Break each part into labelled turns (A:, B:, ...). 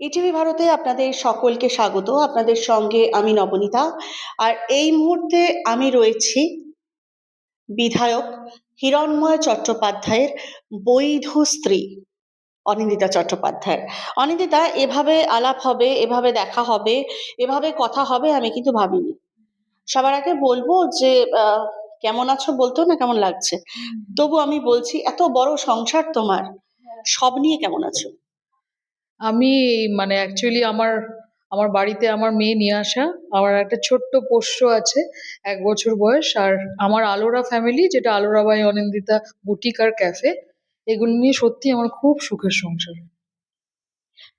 A: ETV ভারতে আপনাদের সকলকে স্বাগত। আপনাদের সঙ্গে আমি নবনীতা। আর এই মুহূর্তে আমি রয়েছি বিধায়ক হিরণময় চট্টোপাধ্যায়ের বৈধ স্ত্রী অনিন্দিতা চট্টোপাধ্যায় অনিন্দিতা এভাবে আলাপ হবে এভাবে দেখা হবে এভাবে কথা হবে আমি কিন্তু ভাবিনি। সবার আগে বলব যে কেমন আছো বলতো না কেমন লাগছে? তবু আমি বলছি এত বড় সংসার তোমার সব নিয়ে কেমন আছো?
B: আমি মানে অ্যাকচুয়ালি আমার আমার বাড়িতে আমার মেয়ে নিয়ে আসা আমার একটা ছোট্ট পোষ্য আছে এক বছর বয়স আর আমার আলোরা ফ্যামিলি যেটা আলোরা বাই অনিন্দিতা বুটিক আর ক্যাফে এগুলো নিয়ে সত্যি আমার খুব সুখের সংসার।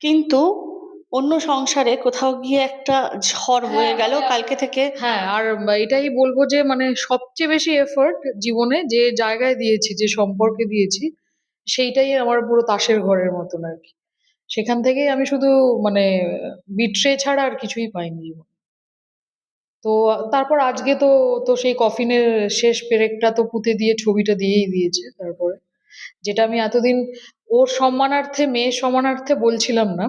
A: কিন্তু অন্য সংসারে কোথাও গিয়ে একটা ঝড় হয়ে গেল কালকে থেকে
B: হ্যাঁ আর এটাই বলব যে মানে সবচেয়ে বেশি এফোর্ট জীবনে যে জায়গায় দিয়েছি যে সম্পর্কে দিয়েছি সেইটাই আমার পুরো তাসের ঘরের মতন আর কি। সেখান থেকেই আমি শুধু মানে বিট্রে ছাড়া আর কিছুই পাইনি জীবনে। তো তারপর আজকে তো তো সেই কফিনের শেষ পেরেকটা তো পুঁতে দিয়ে ছবিটা দিয়েই দিয়েছে তারপরে। যেটা আমি এতদিন ওর সম্মানার্থে মেয়ের সম্মানার্থে বলছিলাম না।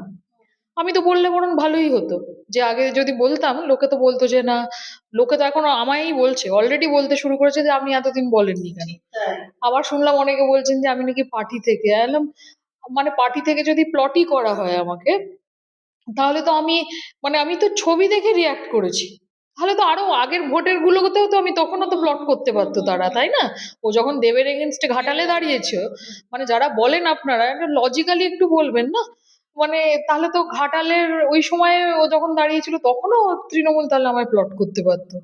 B: আমি তো বললে বরং ভালোই হতো। যে আগে যদি বলতাম লোকে তো বলতো যে না লোকে তো এখন আমায়ই বলছে। অলরেডি বলতে শুরু করেছে যে আপনি এতদিন বলেননি কেন? আবার শুনলাম অনেকে বলছেন যে আমি নাকি পার্টি থেকে এলাম। মানে পার্টি থেকে যদি প্লটই করা হয় আমাকে, তাহলে তো আমি মানে আমি তো ছবি দেখে রিয়াক্ট করেছি। তাহলে তো আরও আগের ভোটের গুলোতেও তো আমি তখনও তো প্লট করতে পারতো তারা, তাই না? ও যখন দেবের এগেনস্টে ঘাটালে দাঁড়িয়েছে মানে যারা বলেন আপনারা একটা লজিক্যালি একটু বলবেন না? মানে তাহলে তো ঘাটালের ওই সময়ে ও যখন দাঁড়িয়েছিল, তখনও তৃণমূল তাহলে আমায় প্লট করতে পারতো।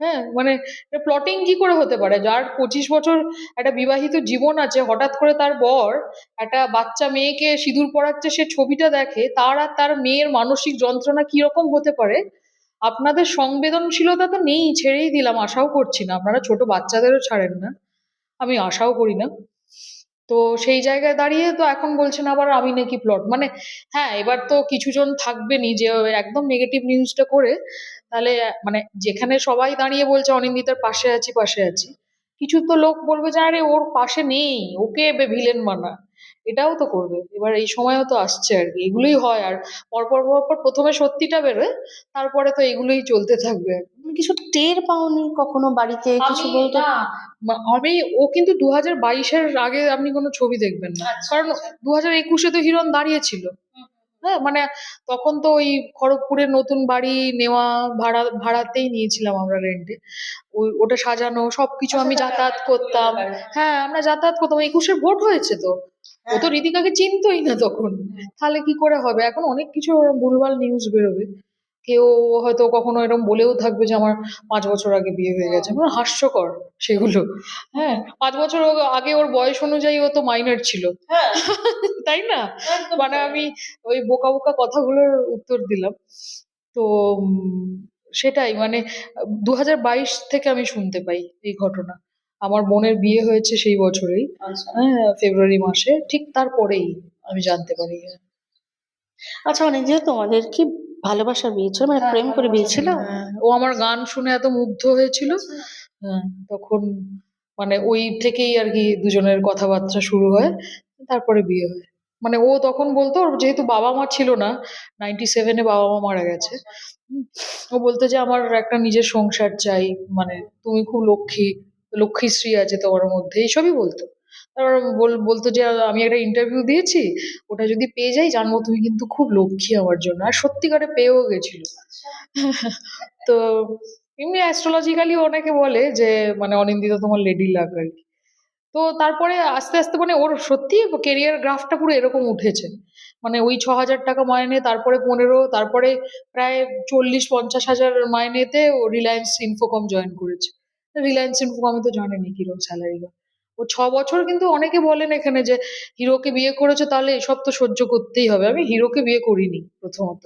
B: হ্যাঁ মানে প্লটিং কি করে হতে পারে? যার পঁচিশ বছর একটা বিবাহিত জীবন আছে, হঠাৎ করে তার বর একটা বাচ্চা মেয়েকে সিঁদুর পরাচ্ছে, সে ছবিটা দেখে, তার আর তার মেয়ের মানসিক যন্ত্রণা কীরকম হতে পারে? আপনাদের সংবেদনশীলতা তো নেই, ছেড়েই দিলাম, আশাও করছি না। আপনারা ছোট বাচ্চাদেরও ছাড়েন না। আমি আশাও করি না। তো সেই জায়গায় দাঁড়িয়ে তো এখন বলছেন আবার আমি নাকি প্লট মানে হ্যাঁ এবার তো কিছুজন থাকবেনই যে একদম নেগেটিভ নিউজটা করে তাহলে মানে যেখানে সবাই দাঁড়িয়ে বলছে অনিন্দিতার পাশে আছি পাশে আছি। কিছু তো লোক বলবে যে আরে ওর পাশে নেই ওকে ভিলেন মানা। এটাও তো করবে। এবার এই সময়ও তো আসছে আর কি এগুলোই হয়। আর পরপর পরপর প্রথমে সত্যিটা বেরোয় তারপরে তো এগুলোই চলতে থাকবে।
A: কিছু টের পাওনি কখনো বাড়িতে? কিছু বলতো?
B: আমি ও কিন্তু দু হাজার বাইশের আগে আপনি কোনো ছবি দেখবেন না। কারণ দু হাজার একুশে তো হিরণ দাঁড়িয়েছিল হ্যাঁ মানে তখন তো ওই খড়গপুরে নতুন বাড়ি নেওয়া ভাড়া ভাড়াতেই নিয়েছিলাম আমরা রেন্টে ওই ওটা সাজানো সবকিছু আমি যাতায়াত করতাম। হ্যাঁ আমরা যাতায়াত করতাম। একুশে ভোট হয়েছে তো। ও তো রীতিকাকে চিনতোই না তখন। তাহলে কি করে হবে? এখন অনেক কিছু ভুলভাল নিউজ বেরোবে। কেউ হয়তো কখনো এরকম বলেও থাকবে যে আমার পাঁচ বছর আগে বিয়ে হয়ে গেছে। মানে হাস্যকর সেগুলো। হ্যাঁ পাঁচ বছর আগে ওর বয়স অনুযায়ী ও তো মাইনার ছিল। তাই না? মানে আমি ওই বোকা বোকা কথাগুলোর উত্তর দিলাম। তো সেটাই মানে দু হাজার বাইশ থেকে আমি শুনতে পাই এই ঘটনা। আমার বোনের বিয়ে হয়েছে সেই বছরেই। হ্যাঁ ফেব্রুয়ারি মাসে। ঠিক তারপরেই আমি জানতে পারি।
A: আচ্ছা অনেক যেহেতু তোমাদের কি ভালোবাসা বিয়ে ছিল মানে প্রেম করে বিয়ে ছিল
B: হ্যাঁ, ও আমার গান শুনে এত মুগ্ধ হয়েছিল হ্যাঁ তখন মানে ওই থেকেই আর কি দুজনের কথাবার্তা শুরু হয় তারপরে বিয়ে হয়। মানে ও তখন বলতো ওর যেহেতু বাবা মা ছিল না নাইনটি সেভেনে বাবা মা মারা গেছে ও বলতো যে আমার একটা নিজের সংসার চাই মানে তুমি খুব লক্ষ্মী লক্ষ্মীশ্রী আছে তোমার মধ্যে এইসবই বলতো। তারপর বল- বলতো যে আমি একটা ইন্টারভিউ দিয়েছি ওটা যদি পেয়ে যাই জানব তুমি কিন্তু খুব লক্ষ্মী আমার জন্য। আর সত্যিকারে পেয়েও গেছিল। তো এমনি অ্যাস্ট্রোলজিক্যালি অনেকে বলে যে মানে অনিন্দিতা তোমার লেডি লাক আর কি। তো তারপরে আস্তে আস্তে মানে ওর সত্যি কেরিয়ার গ্রাফটা পুরো এরকম উঠেছে। মানে ওই ছ হাজার টাকা মাইনে তারপরে পনেরো তারপরে প্রায় চল্লিশ পঞ্চাশ হাজার মাইনেতে ও রিলায়েন্স ইনফোকম জয়েন করেছে। রিলায়েন্স ইনফোকমে তো জানেনি কীরকম স্যালারি ও ছ বছর কিন্তু অনেকে বলেন এখানে যে, হিরোকে বিয়ে করেছে তাহলে এসব তো সহ্য করতেই হবে। আমি হিরোকে বিয়ে করিনি প্রথমত।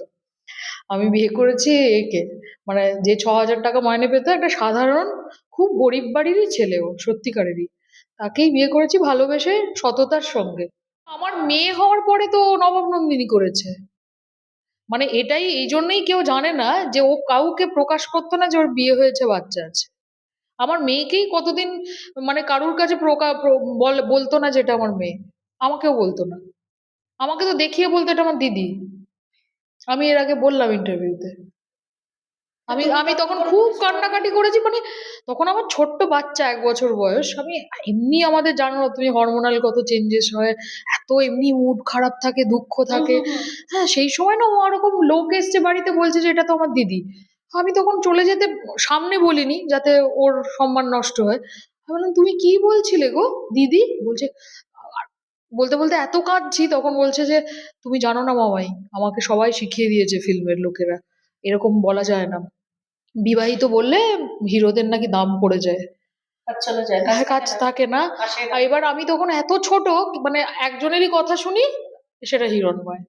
B: আমি বিয়ে করেছি একে। মানে যে ছ হাজার টাকা মাইনে পেতো একটা সাধারণ, খুব গরিব বাড়িরই ছেলে ও, সত্যিকারেরই। তাকেই বিয়ে করেছি ভালোবেসে সততার সঙ্গে। আমার মেয়ে হওয়ার পরে তো ও নবাব নন্দিনী করেছে। মানে এটাই, এই জন্যই কেউ জানে না যে ও কাউকে প্রকাশ করতো না যে ওর বিয়ে হয়েছে, বাচ্চা আছে। আমার মেয়েকেই কতদিন মানে কারুর কাছে প্রকা প্র- বলতো না যেটা আমার মেয়ে। আমাকেও বলতো না। আমাকে তো দেখিয়ে বলতো এটা আমার দিদি। আমি এর আগে বললাম ইন্টারভিউতে আমি আমি তখন খুব কান্নাকাটি করেছি মানে তখন আমার ছোট্ট বাচ্চা এক বছর বয়স। আমি এমনি আমাদের জানো না তুমি হরমোনাল কত চেঞ্জেস হয় এত এমনি মুড খারাপ থাকে দুঃখ থাকে। হ্যাঁ সেই সময় না ও ওরকম লোক এসছে বাড়িতে বলছে যে এটা তো আমার দিদি। আমি তখন চলে যেতে সামনে বলিনি যাতে ওর সম্মান নষ্ট হয়। আমি বললাম তুমি কি বলছিলে গো দিদি? বলছে বলতে বলতে এত কাঁদছি। তখন বলছে যে তুমি জানো না মামাই আমাকে সবাই শিখিয়ে দিয়েছে ফিল্মের লোকেরা এরকম বলা যায় না। বিবাহিত বললে হিরোদের নাকি দাম পড়ে যায়।
A: কাজ
B: হ্যাঁ, কাজ থাকে না। এবার আমি তখন এত ছোট মানে একজনেরই কথা শুনি সেটা হিরণময়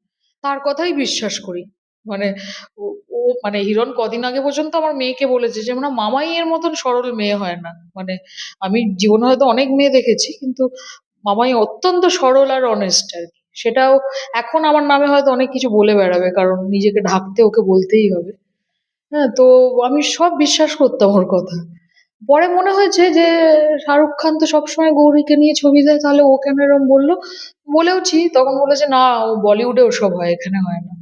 B: তার কথাই বিশ্বাস করি। মানে ও মানে হিরণ কদিন আগে পর্যন্ত আমার মেয়েকে বলেছে যে আমরা মামাই এর মতন সরল মেয়ে হয় না। মানে আমি জীবনে হয়তো অনেক মেয়ে দেখেছি, কিন্তু মামাই অত্যন্ত সরল আর অনেস্ট আর কি। সেটাও এখন আমার নামে হয়তো অনেক কিছু বলে বেড়াবে, কারণ নিজেকে ঢাকতে ওকে বলতেই হবে। হ্যাঁ তো আমি সব বিশ্বাস করতাম ওর কথা। পরে মনে হয়েছে যে শাহরুখ খান তো সবসময় গৌরীকে নিয়ে ছবি দেয়, তাহলে ও কেন এরম বলল? বলেওছি, তখন বলেছে না, ও বলিউডে ওসব হয়, এখানে হয় না।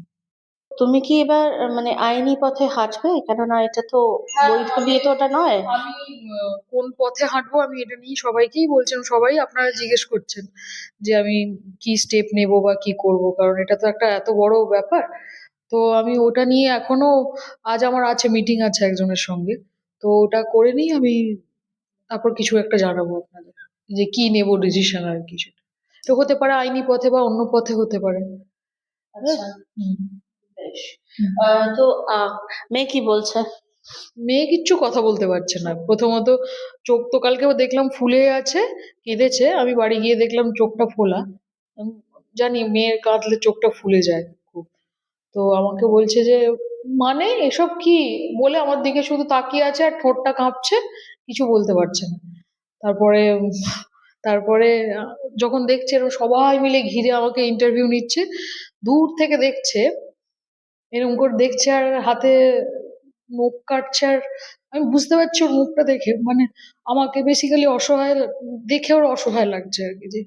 A: তুমি কি এবার মানে আইনি পথে হাঁটবে? কেননা এটা তো
B: হ্যাঁ,
A: বৈধ বিয়ে তো ওটা নয়।
B: আমি কোন পথে হাঁটবো আমি এটা নিয়ে সবাইকেই বলছেন সবাই আপনারা জিজ্ঞেস করছেন যে আমি কি স্টেপ নেব বা কি করব? কারণ এটা তো একটা এত বড় ব্যাপার। তো আমি ওটা নিয়ে এখনও আজ আমার আছে মিটিং আছে একজনের সঙ্গে। তো ওটা করে নিই আমি তারপর কিছু একটা জানাব আপনাদের যে কি নেব ডিসিশন আর কি সেটা। তো হতে পারে আইনি পথে বা অন্য পথে হতে পারে।
A: আচ্ছা। বেশ। তো মেয়ে কি বলছে?
B: মেয়ে কিচ্ছু কথা বলতে পারছে না। প্রথমত চোখ তো কালকেও দেখলাম ফুলে আছে কেঁদেছে। আমি বাড়ি গিয়ে দেখলাম চোখটা ফোলা। জানি মেয়ের কাঁদলে চোখটা ফুলে যায় খুব। তো আমাকে বলছে যে মানে এসব কি? বলে আমার দিকে শুধু তাকিয়ে আছে আর ঠোঁটটা কাঁপছে কিছু বলতে পারছে না। তারপরে তারপরে যখন দেখছে সবাই মিলে ঘিরে আমাকে ইন্টারভিউ নিচ্ছে দূর থেকে দেখছে এরকম করে দেখছে আর হাতে নখ কাটছে আর আমি বুঝতে পারছি ওর মুখটা দেখে। মানে আমাকে বেসিক্যালি অসহায় দেখে ওর অসহায় লাগছে আর কি যে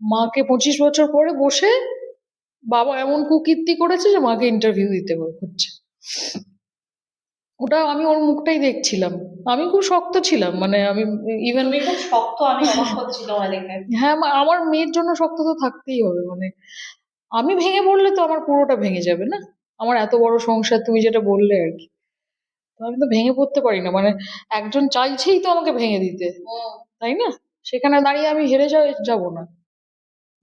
B: মাকে পঁচিশ বছর পরে বসে বাবা এমন কুকীর্তি করেছে যে মাকে ইন্টারভিউ দিতে হচ্ছে। ওটা আমি ওর মুখটাই দেখছিলাম। আমি খুব শক্ত ছিলাম মানে আমি ইভেন
A: খুব শক্ত আমি
B: হ্যাঁ আমার মেয়ের জন্য শক্ত তো থাকতেই হবে মানে আমি ভেঙে পড়লে তো আমার পুরোটা ভেঙে যাবে না? আমার এত বড় সংসার তুমি যেটা বললে আর কি। আমি তো ভেঙে পড়তে পারি না মানে একজন চাইছেই তো আমাকে ভেঙে দিতে। তাই না? সেখানে দাঁড়িয়ে আমি হেরে যাব না।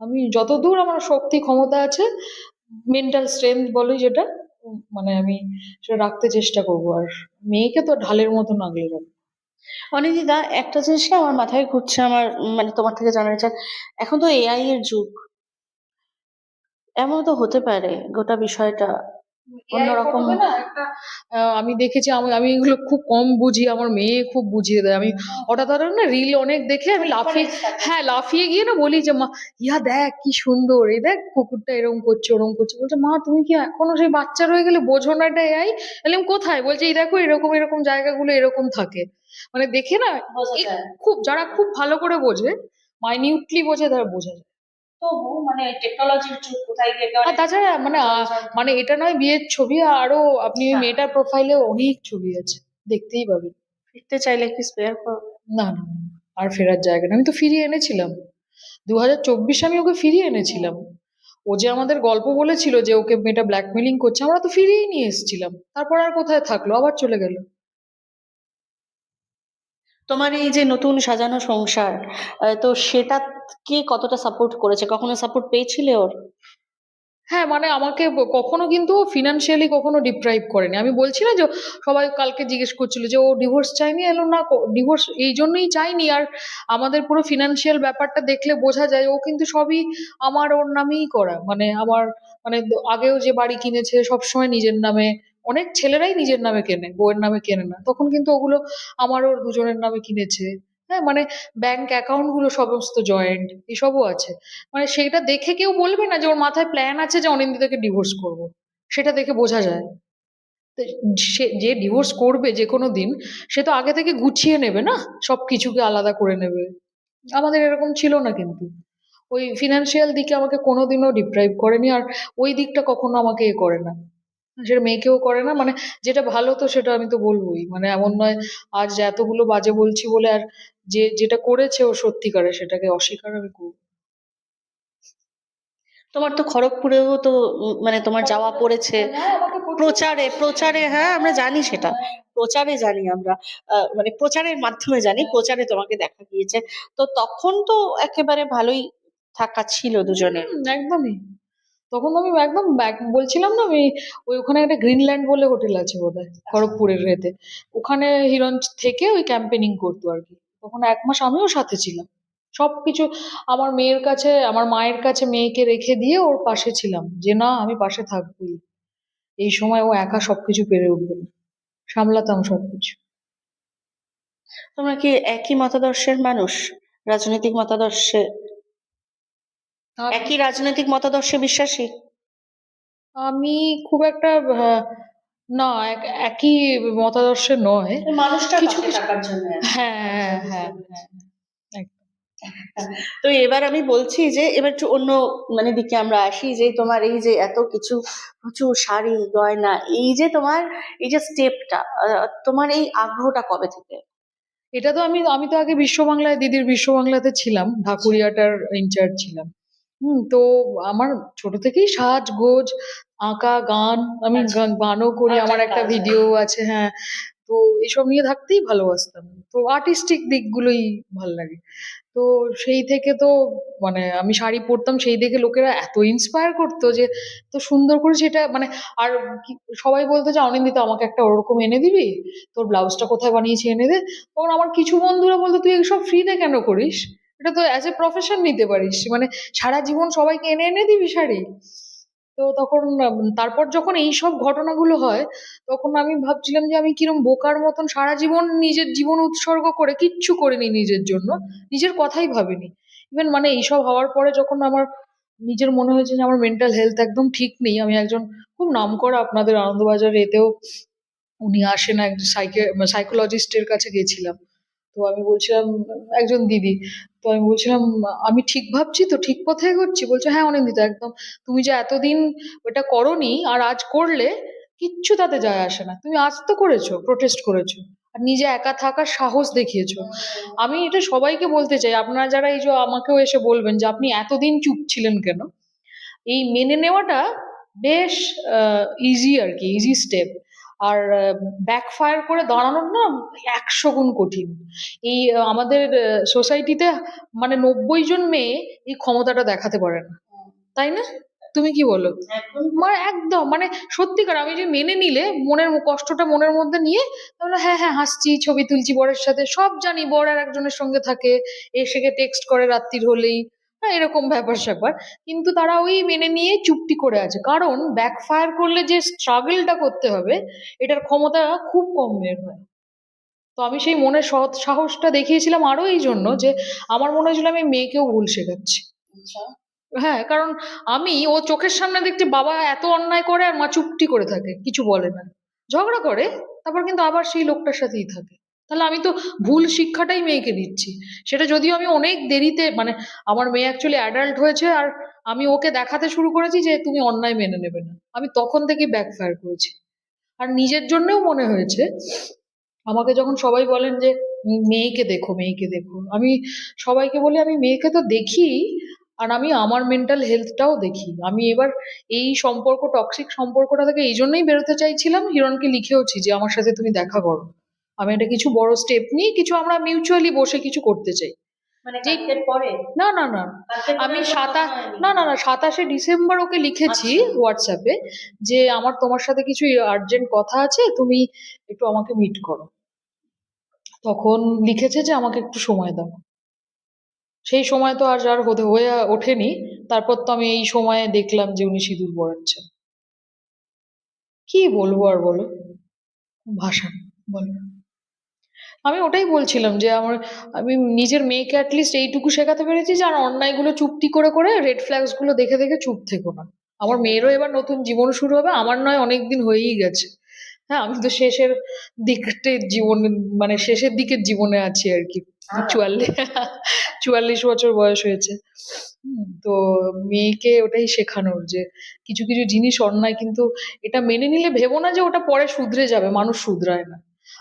B: আমি যতদূর আমার শক্তি ক্ষমতা আছে মেন্টাল স্ট্রেংথ বলি যেটা মানে আমি সেটা রাখতে চেষ্টা করব। আর মেয়েকে তো ঢালের মতো আগলে রাখব
A: অনিদিদা একটা জিনিস আমার মাথায় ঘুরছে আমার মানে তোমার থেকে জানার চাই এখন তো এআই এর যুগ। এমন তো হতে পারে গোটা বিষয়টা অন্যরকম
B: আমি দেখেছি আমি আমি এগুলো খুব কম বুঝি আমার মেয়ে খুব বুঝিয়ে দেয়। আমি হঠাৎ হঠাৎ না রিল অনেক দেখে আমি লাফিয়ে হ্যাঁ লাফিয়ে গিয়ে না বলি যে মা ইয়া দেখ কি সুন্দর এই দেখ কুকুরটা এরকম করছে ওরকম করছে। বলছে মা তুমি কি এখনও সেই বাচ্চা রয়ে গেলে বোঝো না এটা এআই? বললাম কোথায়? বলছে এই দেখো এরকম এরকম জায়গাগুলো এরকম থাকে। মানে দেখে না খুব যারা খুব ভালো করে বোঝে মাইনিউটলি বোঝে তারা বোঝা যায়
A: তবু মানে টেকনোলজির যুগ কোথায় গিয়ে
B: তাছাড়া মানে মানে এটা নয় বিয়ের ছবি আরও আপনি
A: হ্যাঁ।
B: মেয়েটার প্রোফাইলে অনেক ছবি আছে দেখতেই পাবেন।
A: ফিরতে চাইলে কি স্পেয়ার করবে?
B: না না না, আর ফেরার জায়গা না আমি তো ফিরিয়ে এনেছিলাম। দু হাজার চব্বিশে আমি ওকে ফিরিয়ে এনেছিলাম। ও যে আমাদের গল্প বলেছিল যে ওকে মেয়েটা ব্ল্যাকমেলিং করছে আমরা তো ফিরিয়েই নিয়ে এসেছিলাম। তারপর আর কোথায় থাকল? আবার চলে গেল।
A: তোমার এই যে নতুন সাজানো সংসার তো সেটা কে কতটা সাপোর্ট করেছে? কখনো সাপোর্ট পেয়েছিলে ওর?
B: হ্যাঁ মানে আমাকে কখনো কিন্তু ফিনান্সিয়ালি কখনো ডিপ্রাইভ করেনি। আমি বলছি না যে, সবাই কালকে জিজ্ঞেস করছিল যে, ও ডিভোর্স চাইনি? এলো না ডিভোর্স এই জন্যই চাইনি। আর আমাদের পুরো ফিনান্সিয়াল ব্যাপারটা দেখলে বোঝা যায়, ও কিন্তু সবই আমার ওর নামেই করা। মানে আমার মানে আগেও যে বাড়ি কিনেছে, সবসময় নিজের নামে অনেক ছেলেরাই নিজের নামে কেনে, বউয়ের নামে কেনে না। তখন কিন্তু ওগুলো আমার ওর দুজনের নামে কিনেছে। হ্যাঁ মানে ব্যাংক অ্যাকাউন্টগুলো সমস্ত জয়েন্ট এসবও আছে। মানে সেইটা দেখে কেউ বলবে না যে ওর মাথায় প্ল্যান আছে যে অনিন্দিতাকে ডিভোর্স করব। সেটা দেখে বোঝা যায়। সে, যে ডিভোর্স করবে যে কোনো দিন, সে তো আগে থেকে গুছিয়ে নেবে না? সব কিছুকে আলাদা করে নেবে। আমাদের এরকম ছিল না কিন্তু। ওই ফিনান্সিয়াল দিকে আমাকে কোনোদিনও ডিপ্রাইভ করেনি আর ওই দিকটা কখনো আমাকে এ করে না। সেটা মেয়েকেও করে না। মানে যেটা ভালো তো সেটা আমি তো বলবোই। মানে এমন নয় আজ এতগুলো বাজে বলছি বলে আর যে যেটা করেছে ও সত্যিকারে সেটাকে অস্বীকার আমি করব।
A: তোমার তো খড়গপুরেও তো মানে তোমার যাওয়া পড়েছে। প্রচারে প্রচারে হ্যাঁ আমরা জানি সেটা। প্রচারে জানি আমরা। আহ, মানে প্রচারের মাধ্যমে জানি প্রচারে তোমাকে দেখা গিয়েছে। তো তখন তো একেবারে ভালোই থাকা ছিল দুজনের।
B: একদমই। তখন আমি একদম back- বলছিলাম না আমি, ওই ওখানে একটা গ্রিনল্যান্ড বলে হোটেল আছে বোধ হয় খড়গপুরের রেতে ওখানে হিরণ থেকে ওই ক্যাম্পেনিং করতো আর কি। তখন এক মাস আমিও সাথে ছিলাম। সবকিছু আমার মেয়ের কাছে, আমার মায়ের কাছে মেয়েকে রেখে দিয়ে ওর পাশে ছিলাম, যে না, আমি পাশে থাকবোই। এই সময় ও একা সবকিছু পেরে উঠবে না। সামলাতাম সবকিছু।
A: তোমরা কি একই মতাদর্শের মানুষ? রাজনৈতিক মতাদর্শে একই রাজনৈতিক মতাদর্শে বিশ্বাসী?
B: আমি খুব একটা না একই মতাদর্শে নয়।
A: মানুষটা
B: কিছু
A: থাকার জন্য
B: হ্যাঁ হ্যাঁ হ্যাঁ হ্যাঁ
A: তো এবার আমি বলছি যে এবার একটু অন্য মানে দিকে আমরা আসি যে তোমার এই যে এত কিছু প্রচুর শাড়ি গয়না এই যে তোমার এই যে স্টেপটা তোমার এই আগ্রহটা কবে থেকে?
B: এটা তো আমি আমি তো আগে বিশ্ব বাংলায় দিদির বিশ্ব বাংলাতে ছিলাম ঢাকুরিয়াটার ইনচার্জ ছিলাম। হুম তো আমার ছোট থেকেই সাজগোজ আঁকা গান আমি
A: আচ্ছা।
B: গান- গানও করি
A: আচ্ছা,
B: আমার একটা
A: আচ্ছা।
B: ভিডিও আছে হ্যাঁ। তো এসব নিয়ে থাকতেই ভালোবাসতাম। তো আর্টিস্টিক দিকগুলোই ভালো লাগে। তো সেই থেকে তো মানে আমি শাড়ি পরতাম সেই দেখে লোকেরা এত ইন্সপায়ার করতো যে তো সুন্দর করে সেটা মানে আর কি- সবাই বলতো যে অনিন্দিতা আমাকে একটা ওরকম এনে দিবি? তোর ব্লাউজটা কোথায় বানিয়েছি এনে দে? তখন আমার কিছু বন্ধুরা বলতো তুই এসব ফ্রিতে কেন করিস? এটা তো অ্যাজ এ প্রফেশন নিতে পারিস। মানে সারা জীবন সবাইকে এনে এনে দিবি শাড়ি। তো তখন, তারপর যখন এই সব ঘটনাগুলো হয়, তখন আমি ভাবছিলাম যে আমি কিরম বোকার মতন সারা জীবন নিজের জীবন উৎসর্গ করে কিচ্ছু করিনি নিজের জন্য। নিজের কথাই ভাবিনি। ইভেন মানে এইসব হওয়ার পরে যখন আমার নিজের মনে হয়েছে যে আমার মেন্টাল হেলথ একদম ঠিক নেই, আমি একজন খুব নামকরা আপনাদের আনন্দবাজার এতেও উনি আসেন, এক সাইকে সাইকোলজিস্টের কাছে গেছিলাম। তো আমি বলছিলাম, একজন দিদি, তো আমি বলছিলাম, আমি ঠিক ভাবছি তো ঠিক পথে এগোচ্ছি? বলছে হ্যাঁ অনিন্দিতা একদম। তুমি যে এতদিন ওটা করনি আর আজ করলে, কিচ্ছু তাতে যায় আসে না। তুমি আজ তো করেছ প্রোটেস্ট করেছ। আর নিজে একা থাকার সাহস দেখিয়েছো। আমি এটা সবাইকে বলতে চাই, আপনারা যারা এই যে আমাকেও এসে বলবেন যে আপনি এতদিন চুপ ছিলেন কেন? এই মেনে নেওয়াটা বেশ ইজি আর কি ইজি স্টেপ আর ব্যাকফায়ার করে দাঁড়ানোর না একশো গুণ কঠিন। এই আমাদের সোসাইটিতে মানে নব্বই জন মেয়ে এই ক্ষমতাটা দেখাতে পারে না। তাই না? তুমি কি বলো? মানে একদম মানে সত্যিকার আমি যে মেনে নিলে মনের কষ্টটা মনের মধ্যে নিয়ে তাহলে হ্যাঁ হ্যাঁ হাসছি ছবি তুলছি বরের সাথে সব জানি বর আর একজনের সঙ্গে থাকে এসে টেক্সট করে রাত্রির হলেই। এরকম ব্যাপার স্যাপার। কিন্তু তারা ওই মেনে নিয়ে চুপটি করে আছে। কারণ ব্যাকফায়ার করলে যে স্ট্রাগলটা করতে হবে এটার ক্ষমতা খুব কম মেয়ের হয়। তো আমি সেই মনের সৎ সাহসটা দেখিয়েছিলাম আরও এই জন্য যে আমার মনে হয়েছিল আমি মেয়েকেও ভুল শেখাচ্ছি। হ্যাঁ কারণ আমি ও চোখের সামনে দেখছি বাবা এত অন্যায় করে আর মা চুপটি করে থাকে কিছু বলে না। ঝগড়া করে তারপর কিন্তু আবার সেই লোকটার সাথেই থাকে। তাহলে আমি তো ভুল শিক্ষাটাই মেয়েকে দিচ্ছি। সেটা যদিও আমি অনেক দেরিতে মানে আমার মেয়ে অ্যাকচুয়ালি অ্যাডাল্ট হয়েছে আর আমি ওকে দেখাতে শুরু করেছি যে তুমি অন্যায় মেনে নেবে না। আমি তখন থেকে ব্যাকফায়ার করেছি। আর নিজের জন্যও মনে হয়েছে, আমাকে যখন সবাই বলেন যে মেয়েকে দেখো মেয়েকে দেখো। আমি সবাইকে বলি, আমি মেয়েকে তো দেখি আর আমি আমার মেন্টাল হেলথটাও দেখি। আমি এবার এই সম্পর্ক টক্সিক সম্পর্কটা থেকে এই জন্যই বেরোতে চাইছিলাম, হিরণকে লিখেওছি যে, আমার সাথে তুমি দেখা করো। আমি একটা কিছু বড় স্টেপ নিয়ে কিছু আমরা মিউচুয়ালি বসে কিছু করতে চাই।
A: মানে
B: না না না। আমি সাতা না না না সাতাশে ডিসেম্বর ওকে লিখেছি
A: আচ্ছা।
B: হোয়াটসঅ্যাপে যে আমার তোমার সাথে কিছু আর্জেন্ট কথা আছে তুমি একটু আমাকে মিট করো। তখন লিখেছে যে আমাকে একটু সময় দাও। সেই সময় তো আর আর হতে হয়ে ওঠেনি। তারপর তো আমি এই সময়ে দেখলাম যে উনি সিঁদুর পড়াচ্ছেন কি বলব আর বলো? ভাষা বলো। আমি ওটাই বলছিলাম যে আমার আমি নিজের মেয়েকে অ্যাটলিস্ট এইটুকু শেখাতে পেরেছি যে আর অন্যায়গুলো চুপটি করে করে রেড ফ্ল্যাগসগুলো দেখে দেখে চুপ থেকো না। আমার মেয়েরও এবার নতুন জীবন শুরু হবে আমার নয় অনেক দিন হয়েই গেছে। হ্যাঁ আমি তো শেষের দিকটের জীবন মানে শেষের দিকের জীবনে আছি আর কি। চুয়াল্লিশ চুয়াল্লিশ বছর বয়স হয়েছে। তো মেয়েকে ওটাই শেখানোর যে কিছু কিছু জিনিস অন্যায় কিন্তু এটা মেনে নিলে ভেবো না যে ওটা পরে শুধরে যাবে মানুষ শুধরায় না।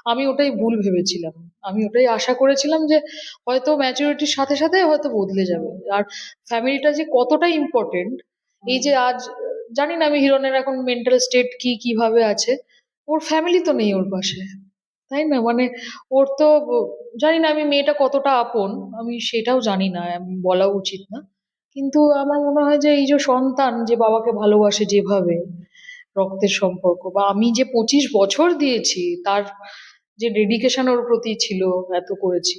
B: আমি ওটাই ভুল ভেবেছিলাম। আমি ওটাই আশা করেছিলাম যে হয়তো ম্যাচুরিটির সাথে সাথে হয়তো বদলে যাবে। আর ফ্যামিলিটা যে কতটা ইম্পর্টেন্ট এই যে আজ, জানি না আমি হিরণের এখন মেন্টাল স্টেট কি কীভাবে আছে, ওর ফ্যামিলি তো নেই ওর পাশে, তাই না? মানে ওর তো, জানি না আমি মেয়েটা কতটা আপন, আমি সেটাও জানি না বলা উচিত না। কিন্তু আমার মনে হয় যে এই যে সন্তান যে বাবাকে ভালোবাসে যেভাবে, রক্তের সম্পর্ক, বা আমি যে পঁচিশ বছর দিয়েছি, তার যে ডেডিকেশন ওর প্রতি ছিল এত করেছি।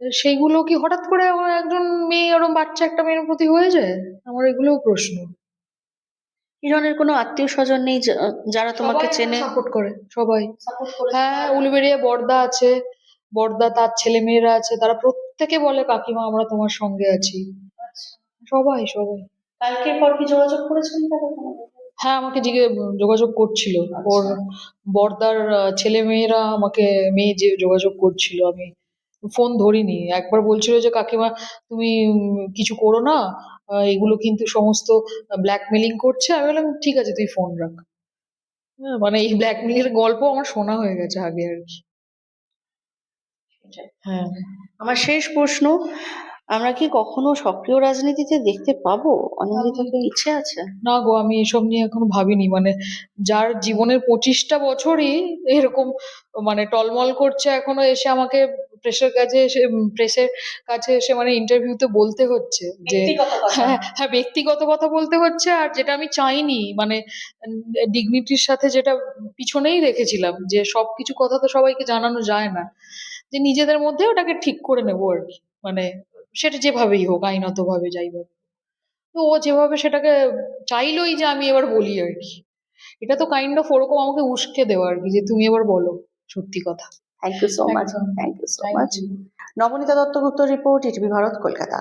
B: সেইগুলো কি হঠাৎ করে একজন মেয়ে ওরম বাচ্চা একটা মেয়ের প্রতি হয়ে যায়? আমার এগুলোও প্রশ্ন।
A: হিরণের কোনো আত্মীয় স্বজন নেই যারা তোমাকে চেনে?
B: সাপোর্ট করে সবাই। হ্যাঁ উলুবেড়িয়া বর্দা আছে। বর্দা তার ছেলে মেয়েরা আছে তারা প্রত্যেকে বলে কাকিমা আমরা তোমার সঙ্গে আছি। সবাই সবাই।
A: কালকের পর কি যোগাযোগ করেছেন তারা?
B: হ্যাঁ আমাকে জিজ্ঞে যোগাযোগ করছিল। ওর বর্দার ছেলে মেয়েরা আমাকে মেয়ে যে যোগাযোগ করছিল আমি ফোন ধরিনি। একবার বলছিল যে কাকিমা তুমি কিছু করো না? এগুলো কিন্তু সমস্ত ব্ল্যাকমেলিং করছে। আমি বললাম ঠিক আছে তুই ফোন রাখ। হ্যাঁ, মানে এই ব্ল্যাকমেলিং এর গল্প আমার শোনা হয়ে গেছে আগে আর কি। হ্যাঁ।
A: আমার শেষ প্রশ্ন আমরা কি কখনো সক্রিয় রাজনীতিতে দেখতে পাবো? অনিন্দিতাকে ইচ্ছে আছে?
B: না গো আমি এসব নিয়ে এখনও ভাবিনি। মানে যার জীবনের পঁচিশটা বছরই এরকম মানে টলমল করছে এখনও এসে আমাকে প্রেসের কাছে এসে প্রেসের কাছে এসে মানে ইন্টারভিউতে বলতে হচ্ছে যে হ্যাঁ হ্যাঁ ব্যক্তিগত কথা বলতে হচ্ছে আর যেটা আমি চাইনি। মানে ডিগনিটির সাথে যেটা পিছনেই রেখেছিলাম যে সবকিছু কথা তো সবাইকে জানানো যায় না। যে নিজেদের মধ্যে ওটাকে ঠিক করে নেব আর কি। মানে সেটা যেভাবেই হোক আইনত ভাবে যাই হোক। তো ও যেভাবে সেটাকে চাইলোই যে আমি এবার বলি আর কি। এটা তো কাইন্ড অফ ওরকম আমাকে উস্কে দেওয়া আর কি যে তুমি এবার বলো সত্যি কথা।
A: Thank you so much thank you so much. Nabanita Dattagupta report ETV Bharat Kolkata.